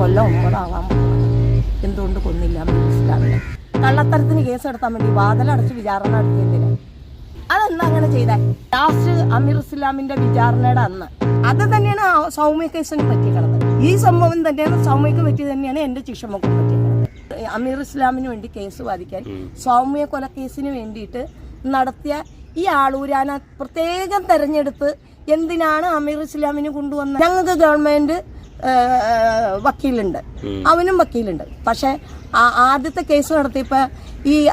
കൊല്ലം ഒമ്പതാവാൻ എന്തുകൊണ്ട് കൊന്നില്ല മനസ്സിലാവില്ല. കള്ളത്തരത്തിന് കേസ് എടുത്താൻ വേണ്ടി വാതിലടച്ച് വിചാരണ നടത്തിയതിന് അതെന്താ അങ്ങനെ ചെയ്തേ? ലാസ്റ്റ് അമീർ ഇസ്ലാമിന്റെ വിചാരണയുടെ അന്ന്. അത് തന്നെയാണ് സൗമ്യ കേസിന് പറ്റിക്കണത്. ഈ സംഭവം തന്നെയാണ് സൗമ്യക്ക് പറ്റി തന്നെയാണ് എന്റെ ശിക്ഷമക്കും പറ്റിക്കണത്. അമീർ ഇസ്ലാമിന് വേണ്ടി കേസ് വാദിക്കാൻ സൗമ്യ കൊലക്കേസിന് വേണ്ടിയിട്ട് നടത്തിയ ഈ ആളൂരാന പ്രത്യേകം തെരഞ്ഞെടുത്ത് എന്തിനാണ് അമീർ ഇസ്ലാമിന് കൊണ്ടുവന്നത്? ഞങ്ങൾക്ക് ഗവൺമെന്റ് വക്കീലുണ്ട്. അവനും വക്കീലുണ്ട്. പക്ഷെ ആ- ആദ്യത്തെ കേസ് നടത്തിയപ്പോ ഈ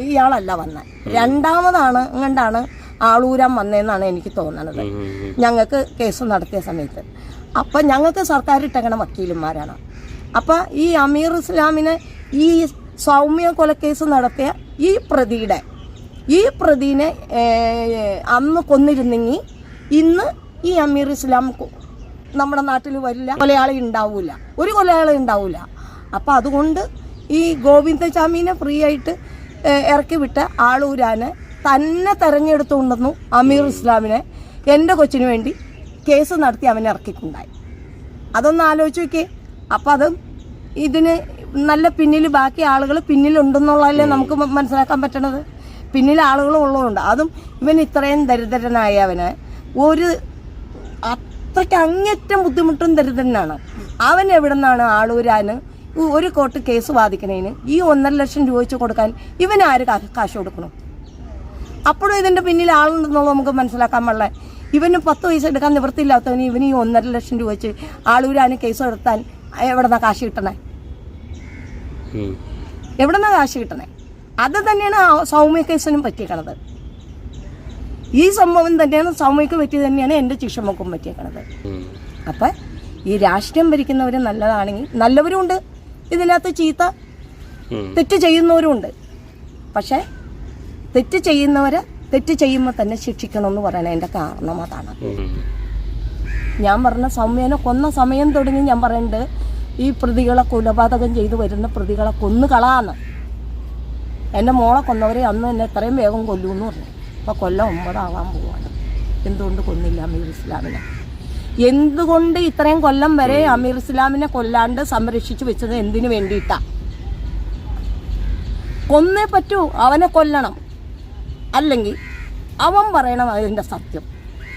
ഇയാളല്ല വന്നത് രണ്ടാമതാണ് ഇങ്ങണ്ടാണ് ആളൂരം വന്നതെന്നാണ് എനിക്ക് തോന്നുന്നത് ഞങ്ങൾക്ക് കേസ് നടത്തിയ സമയത്ത്. അപ്പൊ ഞങ്ങൾക്ക് സർക്കാർ ഇട്ടങ്ങനെ വക്കീലന്മാരാണ് അപ്പൊ ഈ അമീർ ഇസ്ലാമിനെ ഈ സൗമ്യ കൊലക്കേസ് നടത്തിയ ഈ പ്രതിയുടെ ഈ പ്രതിനെ അന്ന് കൊന്നിരുന്നെങ്കിൽ ഇന്ന് ഈ അമീർ ഇസ്ലാം നമ്മുടെ നാട്ടിൽ വരില്ല. കൊലയാളി ഉണ്ടാവൂല. ഒരു കൊലയാളി ഉണ്ടാവൂല. അപ്പം അതുകൊണ്ട് ഈ ഗോവിന്ദചാമീനെ ഫ്രീ ആയിട്ട് ഇറക്കി വിട്ട ആളൂരാന് തന്നെ തെരഞ്ഞെടുത്തുകൊണ്ടെന്നു അമീർ ഇസ്ലാമിനെ. എന്റെ കൊച്ചിന് വേണ്ടി കേസ് നടത്തി അവനെ ഇറക്കിയിട്ടുണ്ടായി. അതൊന്ന് ആലോചിച്ച് നോക്കിയേ. അപ്പം അത് ഇതിന് നല്ല പിന്നിൽ ബാക്കി ആളുകൾ പിന്നിലുണ്ടെന്നുള്ളതല്ലേ നമുക്ക് മനസ്സിലാക്കാൻ പറ്റണത്? പിന്നിൽ ആളുകൾ ഉള്ളതുകൊണ്ട്. അതും ഇവൻ ഇത്രയും ദരിദ്രനായവന് ഒരു അത്രയ്ക്ക് അങ്ങേറ്റം ബുദ്ധിമുട്ടും ദരിദ്രനാണ്. അവൻ എവിടെ നിന്നാണ് ആളൂരാന് ഒരു കോട്ട് കേസ് വാദിക്കണേന്? ഈ ഒന്നര ലക്ഷം രൂപ വെച്ച് കൊടുക്കാൻ ഇവൻ ആര് കാശ് കൊടുക്കണം? അപ്പോഴും ഇതിന്റെ പിന്നിൽ ആളുണ്ടെന്നുള്ളത് നമുക്ക് മനസ്സിലാക്കാൻ പാടില്ല. ഇവന് പത്ത് പൈസ എടുക്കാൻ നിവൃത്തിയില്ലാത്തവന് ഇവന് ഈ ഒന്നര ലക്ഷം രൂപ വെച്ച് ആളൂരാന് കേസ് എടുത്താൻ എവിടെന്നാ കാശ് കിട്ടണേ? എവിടെന്നാ കാശ് കിട്ടണേ? അത് തന്നെയാണ് സൗമ്യ കേസിനും പറ്റിയേക്കണത്. ഈ സംഭവം തന്നെയാണ് സാമൂഹിക വ്യക്തി തന്നെയാണ് എന്റെ ശിക്ഷമക്കും പറ്റിയേക്കണത്. അപ്പം ഈ രാഷ്ട്രീയം ഭരിക്കുന്നവർ നല്ലതാണെങ്കിൽ നല്ലവരും ഉണ്ട് ഇതിനകത്ത് ചീത്ത തെറ്റ് ചെയ്യുന്നവരും ഉണ്ട് പക്ഷേ തെറ്റ് ചെയ്യുന്നവരെ തെറ്റ് ചെയ്യുമ്പോൾ തന്നെ ശിക്ഷിക്കണം എന്ന് പറയണതിന്റെ കാരണം അതാണ്. ഞാൻ പറഞ്ഞ സൗമ്യനെ കൊന്ന സമയം തുടങ്ങി ഞാൻ പറയുന്നുണ്ട് ഈ പ്രതികളെ കൊലപാതകം ചെയ്തു വരുന്ന പ്രതികളെ കൊന്നു കളാന്ന് എന്റെ മോളെ കൊന്നവരെ അന്ന് എന്നെ എത്രയും വേഗം കൊല്ലൂന്ന് പറഞ്ഞു. അപ്പോൾ കൊല്ലം ഒമ്പതാവാൻ പോവാണ്. എന്തുകൊണ്ട് കൊന്നില്ല അമീർ ഇസ്ലാമിനെ? എന്തുകൊണ്ട് ഇത്രയും കൊല്ലം വരെ അമീർ ഇസ്ലാമിനെ കൊല്ലാണ്ട് സംരക്ഷിച്ചു വെച്ചത് എന്തിനു വേണ്ടിയിട്ടാണ് കൊന്നേ പറ്റൂ അവനെ കൊല്ലണം. അല്ലെങ്കിൽ അവൻ പറയണം അതിന്റെ സത്യം.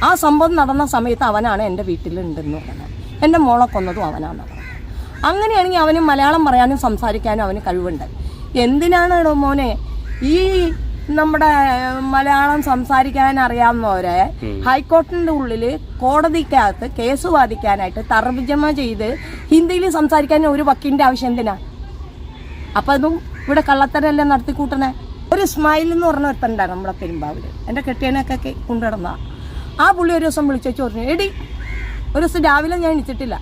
ആ സംഭവം നടന്ന സമയത്ത് അവനാണ് എന്റെ വീട്ടിലുണ്ടെന്ന് പറയുന്നത് എന്റെ മോളെ കൊന്നതും അവനാണെന്ന് പറയുന്നത് അങ്ങനെയാണെങ്കിൽ അവന് മലയാളം പറയാനും സംസാരിക്കാനും അവന് കഴിവുണ്ട്. എന്തിനാണ് മോനെ ഈ നമ്മുടെ മലയാളം സംസാരിക്കാൻ അറിയാവുന്നവരെ ഹൈക്കോടതിന്റെ ഉള്ളിൽ കോടതിക്കകത്ത് കേസ് വാദിക്കാനായിട്ട് തർജമ ചെയ്ത് ഹിന്ദിയിൽ സംസാരിക്കാൻ ഒരു വക്കീലിന്റെ ആവശ്യം എന്തിനാ? അപ്പൊ അതും ഇവിടെ കള്ളത്തരല്ലേ നടത്തിക്കൂട്ടണേ ഒരു സ്മൈൽ എന്ന് പറഞ്ഞ ഒരുത്തണ്ടാണ് നമ്മുടെ പെരുമ്പാവിൽ എന്റെ കെട്ടിയനൊക്കെ കൊണ്ടുനടന്ന ആ പുള്ളി ഒരു ദിവസം വിളിച്ചു പറഞ്ഞു എടി ഒരു ദിവസം രാവിലെ ഞാൻ എണിച്ചിട്ടില്ല.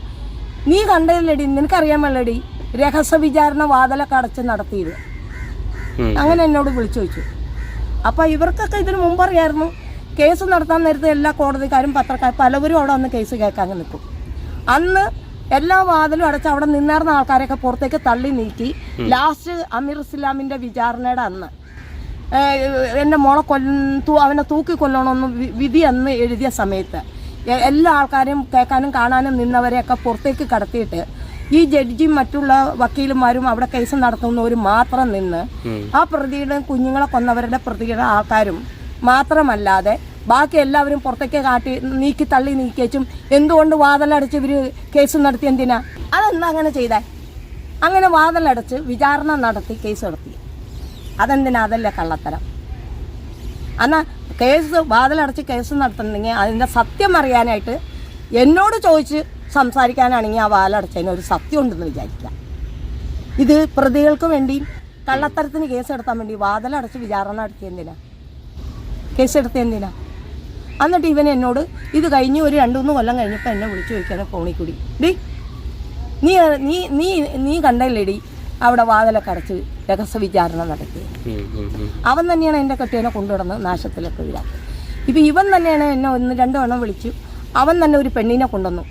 നീ കണ്ടതില്ലടി? നിനക്കറിയാൻ വേണ്ടടി രഹസ്യ വിചാരണ വാതിലൊക്കെ അടച്ച് നടത്തിയത്. അങ്ങനെ എന്നോട് വിളിച്ചു ചോദിച്ചു. അപ്പൊ ഇവർക്കൊക്കെ ഇതിനു മുമ്പ് അറിയായിരുന്നു കേസ് നടത്താൻ നേരത്തെ എല്ലാ കോടതിക്കാരും പത്രക്കാർ പലവരും അവിടെ വന്ന് കേസ് കേൾക്കാൻ നിൽക്കും. അന്ന് എല്ലാ വാതിലും അടച്ച് അവിടെ നിന്നേർന്ന ആൾക്കാരെയൊക്കെ പുറത്തേക്ക് തള്ളി നീക്കി. ലാസ്റ്റ് അമീർ ഇസ്ലാമിന്റെ വിചാരണയുടെ അന്ന്. എന്റെ മോളെ കൊല്ലു അവനെ തൂക്കി കൊല്ലണമെന്ന് വിധി അന്ന് എഴുതിയ സമയത്ത്. എല്ലാ ആൾക്കാരും കേൾക്കാനും കാണാനും നിന്നവരെയൊക്കെ പുറത്തേക്ക് കടത്തിയിട്ട് ഈ ജഡ്ജിയും മറ്റുള്ള വക്കീലുമാരും അവിടെ കേസ് നടത്തുന്നവരും മാത്രം നിന്ന് ആ പ്രതിയുടെ കുഞ്ഞുങ്ങളെ കൊന്നവരുടെ പ്രതിയുടെ ആൾക്കാരും മാത്രമല്ലാതെ ബാക്കി എല്ലാവരും പുറത്തേക്ക് കാട്ടി നീക്കി തള്ളി നീക്കിയച്ചും എന്തുകൊണ്ട് വാതിലടച്ച് ഇവർ കേസ് നടത്തി എന്തിനാ? അതെന്താ അങ്ങനെ ചെയ്തേ? അങ്ങനെ വാതിലടച്ച് വിചാരണ നടത്തി കേസ് നടത്തി. അതെന്തിനാ? അതല്ലേ കള്ളത്തരം. എന്നാൽ കേസ് വാതിലടച്ച് കേസ് നടത്തുന്നെങ്കിൽ അതിന്റെ സത്യം അറിയാനായിട്ട് എന്നോട് ചോദിച്ച് സംസാരിക്കാനാണെങ്കിൽ ആ വാലടച്ചതിന് ഒരു സത്യം ഉണ്ടെന്ന് വിചാരിക്കുക. ഇത് പ്രതികൾക്ക് വേണ്ടി കള്ളത്തരത്തിന് കേസെടുത്താൻ വേണ്ടി വാതിലടച്ച് വിചാരണ നടത്തി എന്തിനാ? കേസ് എടുത്ത എന്തിനാ? എന്നിട്ട് ഇവൻ എന്നോട് ഇത് കഴിഞ്ഞ് ഒരു രണ്ട് മൂന്ന് കൊല്ലം കഴിഞ്ഞപ്പോൾ എന്നെ വിളിച്ചു ചോദിക്കാണ് ഫോണിൽ കൂടി. ഡി നീ നീ നീ നീ കണ്ടല്ലേടി അവിടെ വാതിലൊക്കെ അടച്ച് രഹസ്യ വിചാരണ നടത്തി അവൻ തന്നെയാണ് എന്റെ കെട്ടിയനെ കൊണ്ടുവന്ന് നാശത്തിലൊക്കെ വീഴാക്കി ഇപ്പം ഇവൻ തന്നെയാണ് എന്നെ ഒന്ന് രണ്ടു എണ്ണം വിളിച്ചു. അവൻ തന്നെ ഒരു പെണ്ണിനെ കൊണ്ടുവന്നു.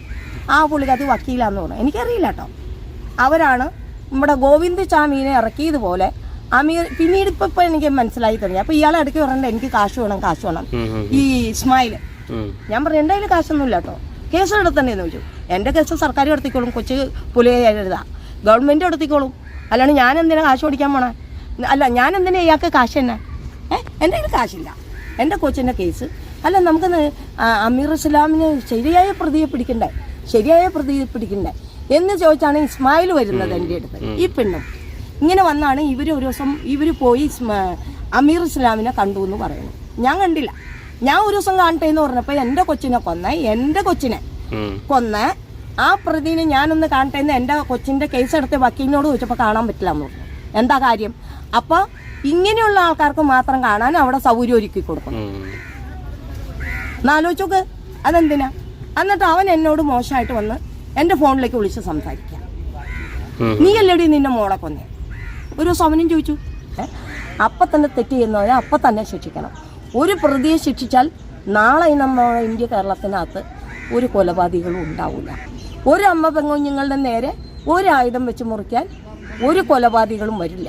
ആ പുള്ളിക്കത് വക്കീലാന്ന് പറഞ്ഞു എനിക്കറിയില്ല കേട്ടോ. അവരാണ് നമ്മുടെ ഗോവിന്ദ് ചാമീനെ ഇറക്കിയതുപോലെ അമീർ പിന്നീട് ഇപ്പൊ ഇപ്പൊ എനിക്ക് മനസ്സിലായി തുടങ്ങി. അപ്പൊ ഇയാളെ ഇടയ്ക്ക് പറഞ്ഞിട്ട് എനിക്ക് കാശ് വേണം കാശ് വേണം. ഈ ഇസ്മായിൽ ഞാൻ പറഞ്ഞു എന്റെ കയ്യിൽ കാശൊന്നുമില്ല കേട്ടോ. കേസ് എടുത്തണ്ടേന്ന് ചോദിച്ചു. എന്റെ കേസ് സർക്കാർ എടുത്തിക്കോളും കൊച്ചു പുലിയെ എഴുതാ. ഗവൺമെന്റ് എടുത്തിക്കോളും. അല്ലാണ്ട് ഞാൻ എന്തിനാ കാശ് ഓടിക്കാൻ പോണേ? അല്ല ഞാൻ എന്തിനാ ഇയാൾക്ക് കാശ് തന്നെ? ഏഹ് എന്റെ കയ്യിൽ കാശില്ല. എന്റെ കൊച്ചിന്റെ കേസ്. അല്ല നമുക്ക് അമീർ ഇസ്ലാമിന് ശരിയായ പ്രതിയെ പിടിക്കണ്ടേ? ശരിയായ പ്രതി പിടിക്കണ്ടേ? എന്ന് ചോദിച്ചാണ് ഇസ്മായിൽ വരുന്നത് എന്റെ അടുത്ത്. ഈ പെണ്ണും. ഇങ്ങനെ വന്നാണ് ഇവർ ഒരു ദിവസം ഇവർ പോയി അമീർ ഇസ്ലാമിനെ കണ്ടു എന്ന് പറയുന്നു. ഞാൻ കണ്ടില്ല. ഞാൻ ഒരു ദിവസം കാണട്ടെ എന്ന് പറഞ്ഞപ്പോൾ എന്റെ കൊച്ചിനെ കൊന്ന എന്റെ കൊച്ചിനെ കൊന്ന. ആ പ്രതിനെ ഞാനൊന്ന് കാണട്ടെ എന്ന് എന്റെ കൊച്ചിന്റെ കേസ് എടുത്ത് വക്കീലിനോട് ചോദിച്ചപ്പോൾ കാണാൻ പറ്റില്ല എന്ന് പറഞ്ഞു. എന്താ കാര്യം? അപ്പോൾ ഇങ്ങനെയുള്ള ആൾക്കാർക്ക് മാത്രം കാണാൻ അവിടെ സൗകര്യം ഒരുക്കി കൊടുക്കണം. എന്നാലോചിച്ചോക്ക് അതെന്തിനാ? എന്നിട്ട് അവൻ എന്നോട് മോശമായിട്ട് വന്ന് എന്റെ ഫോണിലേക്ക് വിളിച്ച് സംസാരിക്കുക. നീ അല്ലടി നിന്റെ മോളെ കൊന്നേ ഒരു ദിവസം അവനും ചോദിച്ചു? അപ്പം തന്നെ തെറ്റ് ചെയ്യുന്നവരെ അപ്പം തന്നെ ശിക്ഷിക്കണം ഒരു പ്രതിയെ ശിക്ഷിച്ചാൽ നാളെ നമ്മൾ ഇന്ത്യ കേരളത്തിനകത്ത് ഒരു കൊലപാതകങ്ങളും ഉണ്ടാവില്ല ഒരു അമ്മ പെങ്ങുഞ്ഞുങ്ങളുടെ നേരെ ഒരു ആയുധം വെച്ച് മുറിക്കാൻ ഒരു കൊലപാതകങ്ങളും വരില്ല